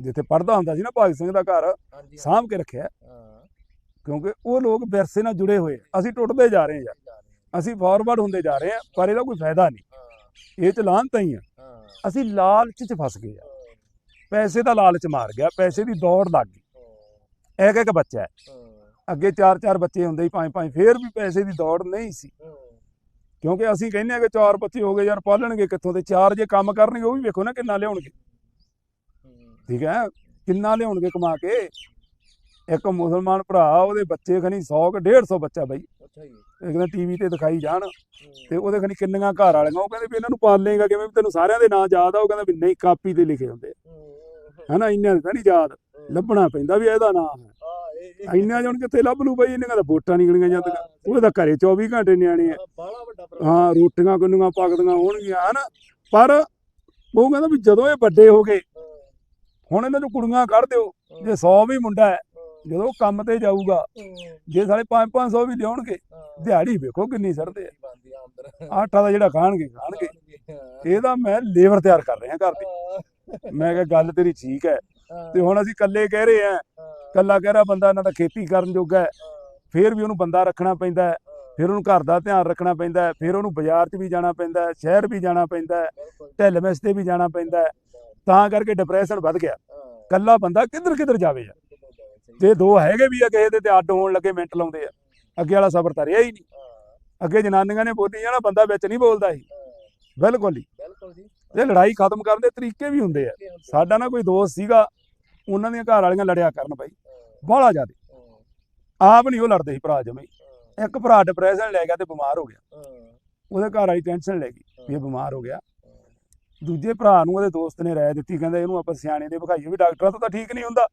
ਜਿੱਥੇ ਪੜਦਾ ਹੁੰਦਾ ਸੀ ਨਾ ਭਗਤ ਸਿੰਘ ਦਾ ਘਰ ਸਾਂਭ ਕੇ ਰੱਖਿਆ। ਕਿਉਂਕਿ ਉਹ ਲੋਕ ਵਿਰਸੇ ਨਾਲ ਜੁੜੇ ਹੋਏ। ਅਸੀਂ ਟੁੱਟਦੇ ਜਾ ਰਹੇ ਹਾਂ। ਅਸੀਂ ਫਾਰਵਰਡ ਹੁੰਦੇ ਜਾ ਰਹੇ ਹਾਂ ਪਰ ਇਹਦਾ ਕੋਈ ਫਾਇਦਾ ਨਹੀਂ। ਇਹ ਚ ਲਾਹਨਤਾਂ ਹੀ ਆ। ਅਸੀਂ ਲਾਲਚ ਚ ਫਸ ਗਏ ਆ। ਪੈਸੇ ਦਾ ਲਾਲਚ ਮਾਰ ਗਿਆ। ਪੈਸੇ ਦੀ ਦੌੜ ਲੱਗ ਗਈ। ਇੱਕ ਇੱਕ ਬੱਚਾ ਹੈ। ਅੱਗੇ ਚਾਰ ਚਾਰ ਬੱਚੇ ਹੁੰਦੇ ਸੀ ਪੰਜ ਪੰਜ ਫੇਰ ਵੀ ਪੈਸੇ ਦੀ ਦੌੜ ਨਹੀਂ ਸੀ। ਕਿਉਂਕਿ ਅਸੀਂ ਕਹਿੰਦੇ ਆ ਕਿ ਚਾਰ ਬੱਚੇ ਹੋ ਗਏ ਯਾਰ ਪਾਲਣਗੇ ਕਿੱਥੋਂ ਤੇ ਚਾਰ ਜੇ ਕੰਮ ਕਰਨਗੇ ਉਹ ਵੀ ਵੇਖੋ ਨਾ ਕਿੰਨਾ ਲਿਆਉਣਗੇ। ਠੀਕ ਹੈ ਕਿੰਨਾ ਲਿਆਉਣਗੇ ਕਮਾ ਕੇ। ਇੱਕ ਮੁਸਲਮਾਨ ਭਰਾ ਉਹਦੇ ਬੱਚੇ ਖਣੀ 100 ਕਿ 150 ਬੱਚਾ ਬਈ। ਅੱਛਾ ਜੀ। ਇੱਕ ਦਿਨ ਟੀਵੀ ਤੇ ਦਿਖਾਈ ਜਾਣ ਤੇ ਉਹਦੇ ਖਣੀ ਕਿੰਨੀਆਂ ਘਰ ਵਾਲੀਆਂ ਉਹ ਕਹਿੰਦੇ ਵੀ ਇਹਨਾਂ ਨੂੰ ਪਾਲੇਗਾ ਕਿਵੇਂ ਵੀ ਤੈਨੂੰ ਸਾਰਿਆਂ ਦੇ ਨਾਂ ਯਾਦ ਆ ਉਹ ਕਹਿੰਦਾ ਵੀ ਨਹੀਂ ਕਾਪੀ ਤੇ ਲਿਖੇ ਹੁੰਦੇ ਹਨਾ ਇੰਨਿਆਂ ਦੇ ਤਾਂ ਨਹੀਂ ਯਾਦ। ਲੱਭਣਾ ਪੈਂਦਾ ਵੀ ਇਹਦਾ ਨਾਂ ਹੈ। ਇੰਨਿਆਂ ਜਣ ਕਿੱਥੇ ਲੱਭ ਲੂ ਬਈ ਇਹਨਾਂ ਦਾ ਵੋਟਾਂ ਨਿਕਲੀਆਂ ਜਾਂਦੀਆਂ। ਉਹਦੇ ਤਾਂ ਘਰੇ 24 ਘੰਟੇ ਨਿਆਣੇ ਆ। ਹਾਂ ਰੋਟੀਆਂ ਕਿੰਨੀਆਂ ਪੱਕਦੀਆਂ ਹੋਣਗੀਆਂ ਹਨਾ। ਪਰ ਉਹ ਕਹਿੰਦਾ ਵੀ ਜਦੋਂ ਇਹ ਵੱਡੇ ਹੋ ਗਏ ਹੁਣ ਇਹਨਾਂ ਨੂੰ ਕੁੜੀਆਂ ਕੱਢ ਦਿਓ। ਜੇ 100 ਵੀ ਮੁੰਡਾ ਹੈ ਜਦੋਂ ਕੰਮ ਤੇ ਜਾਊਗਾ ਜੇ ਸਾਲੇ 5-500 ਵੀ ਲਿਆਉਣਗੇ ਦਿਹਾੜੀ ਵੇਖੋ ਕਿੰਨੀ ਆਮਦਰ ਆ। ਆਟਾ ਦਾ ਜਿਹੜਾ ਖਾਣਗੇ ਖਾਣਗੇ। ਇਹਦਾ ਮੈਂ ਲੇਬਰ ਤਿਆਰ ਕਰ ਰਿਹਾ ਘਰ ਦੀ। ਮੈਂ ਕਿਹਾ ਗੱਲ ਤੇਰੀ ਠੀਕ ਹੈ। ਤੇ ਹੁਣ ਅਸੀਂ ਇਕੱਲੇ ਕਹਿ ਰਹੇ ਆ ਇਕੱਲਾ ਕਹਿ ਰਿਹਾ ਬੰਦਾ ਇਹਨਾਂ ਦਾ ਖੇਤੀ ਕਰਨ ਜੋਗਾ ਹੈ। ਫੇਰ ਵੀ ਉਹਨੂੰ ਬੰਦਾ ਰੱਖਣਾ ਪੈਂਦਾ ਹੈ। ਫਿਰ ਉਹਨੂੰ ਘਰ ਦਾ ਧਿਆਨ ਰੱਖਣਾ ਪੈਂਦਾ ਹੈ। ਫਿਰ ਉਹਨੂੰ ਬਾਜ਼ਾਰ 'ਚ ਵੀ ਜਾਣਾ ਪੈਂਦਾ ਹੈ। ਸ਼ਹਿਰ ਵੀ ਜਾਣਾ ਪੈਂਦਾ ਹੈ। ਢਿੱਲ ਮਿਸ ਤੇ ਵੀ ਜਾਣਾ ਪੈਂਦਾ ਹੈ। ਤਾਂ ਕਰਕੇ ਡਿਪਰੈਸ਼ਨ ਵੱਧ ਗਿਆ। ਇਕੱਲਾ ਬੰਦਾ ਕਿੱਧਰ ਕਿੱਧਰ ਜਾਵੇ ਯਾਰ? ਤੇ ਦੋ ਹੈਗੇ ਵੀ ਆ ਕਿਸੇ ਦੇ ਤੇ ਅੱਡ ਹੋਣ ਲੱਗੇ ਮਿੰਟ ਲਾਉਂਦੇ ਆ। ਅੱਗੇ ਵਾਲਾ ਸਬਰ ਤਾਂ ਰਿਹਾ ਹੀ ਨਹੀਂ। ਅੱਗੇ ਜਨਾਨੀਆਂ ਨੇ ਬੋਲੀ ਜਾਣਾ ਬੰਦਾ ਵਿੱਚ ਨਹੀਂ ਬੋਲਦਾ ਸੀ। ਬਿਲਕੁਲ ਹੀ। ਬਿਲਕੁਲ ਜੀ। ਇਹ ਲੜਾਈ ਖਤਮ ਕਰਨ ਦੇ ਤਰੀਕੇ ਵੀ ਹੁੰਦੇ ਆ। ਸਾਡਾ ਨਾ ਕੋਈ ਦੋਸਤ ਸੀਗਾ ਉਹਨਾਂ ਦੀਆਂ ਘਰ ਵਾਲੀਆਂ ਲੜਿਆ ਕਰਨ ਬਾਈ। ਬਾਹਲਾ ਜ਼ਿਆਦਾ। ਆਪ ਨਹੀਂ ਉਹ ਲੜਦੇ ਸੀ ਭਰਾ ਜਮੇ। ਇੱਕ ਭਰਾ ਡਿਪਰੈਸ਼ਨ ਲੈ ਗਿਆ ਤੇ ਬਿਮਾਰ ਹੋ ਗਿਆ। ਉਹਦੇ ਘਰ ਵਾਲੀ ਟੈਨਸ਼ਨ ਲੈ ਗਈ ਵੀ ਇਹ ਬਿਮਾਰ ਹੋ ਗਿਆ। ਦੂਜੇ ਭਰਾ ਨੂੰ ਉਹਦੇ ਦੋਸਤ ਨੇ ਰਾਏ ਦਿੱਤੀ ਕਹਿੰਦਾ ਇਹਨੂੰ ਆਪਾਂ ਸਿਆਣੇ ਦੇ ਵਿਖਾਈਏ ਵੀ ਡਾਕਟਰਾਂ ਤੋਂ ਤਾਂ ਠੀਕ ਨਹੀਂ ਹੁੰਦਾ।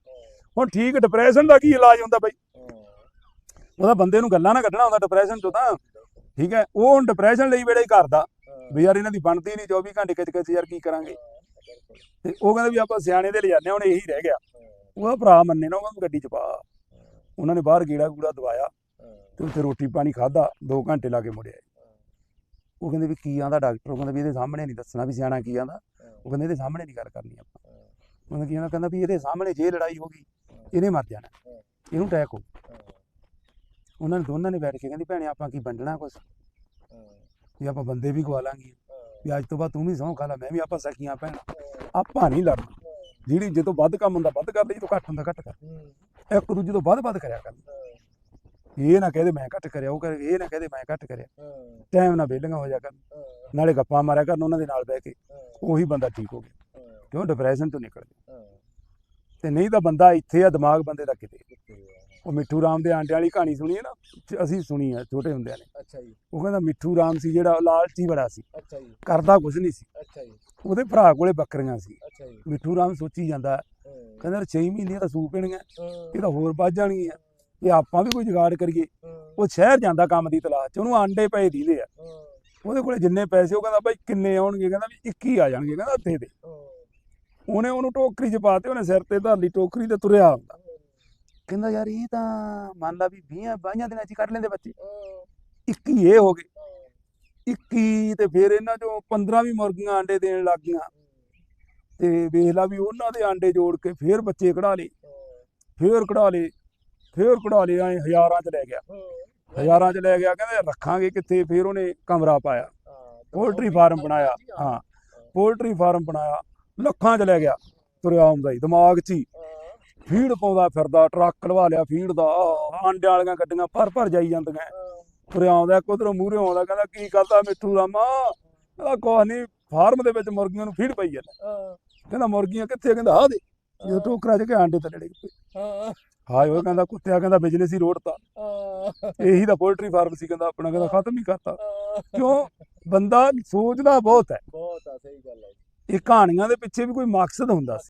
ਹੁਣ ਠੀਕ ਡਿਪਰੈਸ਼ਨ ਦਾ ਕੀ ਇਲਾਜ ਹੁੰਦਾ ਬਾਈ? ਉਹਦਾ ਬੰਦੇ ਨੂੰ ਗੱਲਾਂ ਨਾ ਕੱਢਣਾ ਹੁੰਦਾ ਡਿਪਰੈਸ਼ਨ ਚੋਂ ਤਾਂ। ਠੀਕ ਹੈ ਉਹ ਹੁਣ ਡਿਪਰੈਸ਼ਨ ਲਈ ਵੇੜੇ ਹੀ ਕਰਦਾ ਵੀ ਯਾਰ ਇਹਨਾਂ ਦੀ ਬਣਦੀ ਨਹੀਂ 24 ਘੰਟੇ ਕਿਚ ਕਿਚ ਯਾਰ ਕੀ ਕਰਾਂਗੇ। ਤੇ ਉਹ ਕਹਿੰਦੇ ਵੀ ਆਪਾਂ ਸਿਆਣੇ ਦੇ ਲਿਜਾਨੇ ਹੁਣ ਇਹੀ ਰਹਿ ਗਿਆ। ਉਹਦਾ ਭਰਾ ਮੰਨੇ ਨਾ ਉਹ ਗੱਡੀ ਚ ਪਾ। ਉਹਨਾਂ ਨੇ ਬਾਹਰ ਗੇੜਾ ਗੂੜਾ ਦਵਾਇਆ ਤੇ ਉੱਥੇ ਰੋਟੀ ਪਾਣੀ ਖਾਦਾ 2 ਘੰਟੇ ਲਾ ਕੇ ਮੁੜਿਆ। ਉਹ ਕਹਿੰਦੇ ਵੀ ਕੀ ਆਂਦਾ ਡਾਕਟਰ? ਉਹ ਕਹਿੰਦਾ ਵੀ ਇਹਦੇ ਸਾਹਮਣੇ ਨਹੀਂ ਦੱਸਣਾ ਵੀ ਸਿਆਣਾ ਕੀ ਆਂਦਾ। ਉਹ ਕਹਿੰਦੇ ਇਹਦੇ ਸਾਹਮਣੇ ਨਹੀਂ ਗੱਲ ਕਰਨੀ ਆਪਾਂ। ਉਹਨਾਂ ਕੀ ਆਂਦਾ? ਕਹਿੰਦਾ ਵੀ ਇਹਦੇ ਸਾਹਮਣੇ ਜੇ ਲੜਾਈ ਹੋ ਗਈ, ਇਹਨੇ ਮਰ ਜਾਣਾ। ਇਹਨੂੰ ਅਟੈਕ ਹੋ ਉਹਨਾਂ ਨੇ ਦੋਨਾਂ ਨੇ ਬੈਠ ਕੇ ਕਹਿੰਦੀ, ਭੈਣੇ, ਆਪਾਂ ਕੀ ਵੰਡਣਾ ਕੁਛ? ਵੀ ਆਪਾਂ ਬੰਦੇ ਵੀ ਗਵਾ ਲਾਂਗੇ। ਵੀ ਅੱਜ ਤੋਂ ਬਾਅਦ ਤੂੰ ਵੀ ਸਹੁੰ ਖਾ ਲਾ, ਮੈਂ ਵੀ ਆਪਾਂ ਸਕੀਆਂ ਭੈਣ। ਆਪਾਂ ਨਹੀਂ ਲੜਨਾ। ਜਿਹੜੀ ਜਦੋਂ ਵੱਧ ਕੰਮ ਹੁੰਦਾ ਵੱਧ ਕਰ ਲਈ ਜਦੋਂ ਘੱਟ ਹੁੰਦਾ ਘੱਟ ਕਰ। ਇੱਕ ਦੂਜੇ ਤੋਂ ਵੱਧ ਵੱਧ ਕਰਿਆ ਕਰ। ਇਹ ਨਾ ਕਹਦੇ ਮੈਂ ਘੱਟ ਕਰਿਆ ਉਹ ਕਹੇ ਇਹ ਨਾ ਕਹਦੇ ਮੈਂ ਘੱਟ ਕਰਿਆ। ਟਾਈਮ ਨਾਲ ਵਿਹਲੀਆਂ ਹੋ ਜਾ ਕਰ ਨਾਲੇ ਗੱਪਾਂ ਮਾਰਿਆ ਕਰਨ ਉਹਨਾਂ ਦੇ ਨਾਲ ਬਹਿ ਕੇ। ਉਹੀ ਬੰਦਾ ਠੀਕ ਹੋ ਗਿਆ। ਕਿਉਂ? ਡਿਪਰੈਸ਼ਨ ਤੋਂ ਨਿਕਲ ਗਿਆ। ਤੇ ਨਹੀਂ ਤਾਂ ਬੰਦਾ ਇੱਥੇ ਆ ਦਿਮਾਗ ਬੰਦੇ ਦਾ ਕਿਤੇ। ਉਹ ਮਿੱਠੂ ਰਾਮ ਦੇ ਆਂਡਿਆਂ ਵਾਲੀ ਕਹਾਣੀ ਸੁਣੀ ਹੈ ਨਾ? ਅਸੀਂ ਸੁਣੀ ਆ ਛੋਟੇ ਹੁੰਦਿਆਂ ਨੇ। ਅੱਛਾ ਜੀ। ਉਹ ਕਹਿੰਦਾ ਮਿੱਠੂ ਰਾਮ ਸੀ ਜਿਹੜਾ ਲਾਲਚੀ ਬੜਾ ਸੀ। ਅੱਛਾ ਜੀ। ਕਰਦਾ ਕੁਝ ਨਹੀਂ ਸੀ। ਅੱਛਾ ਜੀ। ਉਹਦੇ ਭਰਾ ਕੋਲੇ ਬੱਕਰੀਆਂ ਸੀ। ਅੱਛਾ ਜੀ। ਮਿੱਠੂ ਰਾਮ ਸੋਚੀ ਜਾਂਦਾ ਕਹਿੰਦਾ 6 ਮਹੀਨੇ ਤਾਂ ਸੂ ਪੈਣੀਆਂ ਇਹ ਤਾਂ ਹੋਰ ਵੱਧ ਜਾਣਗੀਆਂ। ਇਹ ਆਪਾਂ ਵੀ ਕੋਈ ਜੁਗਾੜ ਕਰੀਏ। ਉਹ ਸ਼ਹਿਰ ਜਾਂਦਾ ਕੰਮ ਦੀ ਤਲਾਸ਼ ਚ ਉਹਨੂੰ ਆਂਡੇ ਪਏ ਦੀਦੇ ਆ। ਉਹਦੇ ਕੋਲੇ ਜਿੰਨੇ ਪੈਸੇ ਉਹ ਕਹਿੰਦਾ ਬਾਈ ਕਿੰਨੇ ਆਉਣਗੇ ਕਹਿੰਦਾ ਵੀ 21 ਆ ਜਾਣਗੇ ਕਹਿੰਦਾ ਦੇ। ਉਹਨੇ ਉਹਨੂੰ ਟੋਕਰੀ 'ਚ ਪਾਤੇ ਉਹਨੇ ਸਿਰ ਤੇ ਧਰ ਲਈ ਟੋਕਰੀ ਤੇ ਤੁਰਿਆ ਹੁੰਦਾ ਕਹਿੰਦਾ ਯਾਰ ਇਹ ਤਾਂ ਮੰਨ ਲਾ ਵੀ 20 22 ਦਿਨਾਂ 'ਚ ਕੱਢ ਲੈਂਦੇ ਬੱਚੇ। 21 ਇਹ ਹੋ ਗਏ। 21 ਤੇ ਫਿਰ ਇਹਨਾਂ ਚੋਂ 15 ਵੀ ਮੁਰਗੀਆਂ ਆਂਡੇ ਦੇਣ ਲੱਗ ਗਈਆਂ। ਤੇ ਵੇਖ ਲਾ ਵੀ ਉਹਨਾਂ ਦੇ ਆਂਡੇ ਜੋੜ ਕੇ ਫਿਰ ਬੱਚੇ ਕਢਾ ਲਏ। ਫਿਰ ਕਢਾ ਲਏ ਫਿਰ ਕਢਾ ਲਏ ਐ ਹਜ਼ਾਰਾਂ 'ਚ ਲੈ ਗਿਆ। ਹਜ਼ਾਰਾਂ 'ਚ ਲੈ ਗਿਆ ਕਹਿੰਦੇ ਰੱਖਾਂਗੇ ਕਿੱਥੇ? ਫਿਰ ਉਹਨੇ ਕਮਰਾ ਪਾਇਆ। ਪੋਲਟਰੀ ਫਾਰਮ ਬਣਾਇਆ ਹਾਂ। ਪੋਲਟਰੀ ਫਾਰਮ ਬਣਾਇਆ ਲੱਖਾਂ 'ਚ ਲੈ ਗਿਆ ਤੁਰਿਆ ਆਉਂਦਾ ਹੀ ਦਿਮਾਗ 'ਚ ਹੀ। ਫੀਡ ਪਾਉਂਦਾ ਫਿਰਦਾ ਟਰੱਕ ਲਵਾ ਲਿਆ ਫੀਡ ਦਾ ਆਹ, ਆਂਡਿਆਂ ਵਾਲੀਆਂ ਗੱਡੀਆਂ ਭਰ ਭਰ ਜਾਈ ਜਾਂਦੀਆਂ। ਤੁਰ ਆਉਂਦਾ ਕੁਧਰੋਂ ਮੂਹਰੇ ਆਉਂਦਾ ਕਹਿੰਦਾ ਕੀ ਕਰਦਾ ਮਿੱਠੂ ਰਾਮਾ? ਕਹਿੰਦਾ ਕੁਛ ਨਹੀਂ ਫਾਰਮ ਦੇ ਵਿੱਚ ਮੁਰਗੀਆਂ ਨੂੰ ਫੀਡ ਪਈ ਜਾਂਦਾ ਕਹਿੰਦਾ ਮੁਰਗੀਆਂ ਕਿੱਥੇ ਕਹਿੰਦਾ ਆਹ ਦੇ ਜਦੋਂ ਟੋਕਰਾ ਚ ਕੇ ਆਂਡੇ ਤੇ ਡੜੇ ਹਾਂ। ਹਾਏ ਉਹ ਕਹਿੰਦਾ ਕੁੱਤਿਆ ਕਹਿੰਦਾ ਬਿਜ਼ਨਸ ਹੀ ਰੋਡ ਤਾ। ਇਹੀ ਤਾਂ ਪੋਲਟਰੀ ਫਾਰਮ ਸੀ ਕਹਿੰਦਾ ਆਪਣਾ ਕਹਿੰਦਾ ਖਤਮ ਹੀ ਕਰਤਾ। ਕਿਉਂ? ਬੰਦਾ ਸੋਚਦਾ ਬਹੁਤ ਹੈ। ਬਹੁਤ ਆ ਸਹੀ ਗੱਲ ਹੈ ਇਹ ਕਹਾਣੀਆਂ ਦੇ ਪਿੱਛੇ ਵੀ ਕੋਈ ਮਕਸਦ ਹੁੰਦਾ ਸੀ।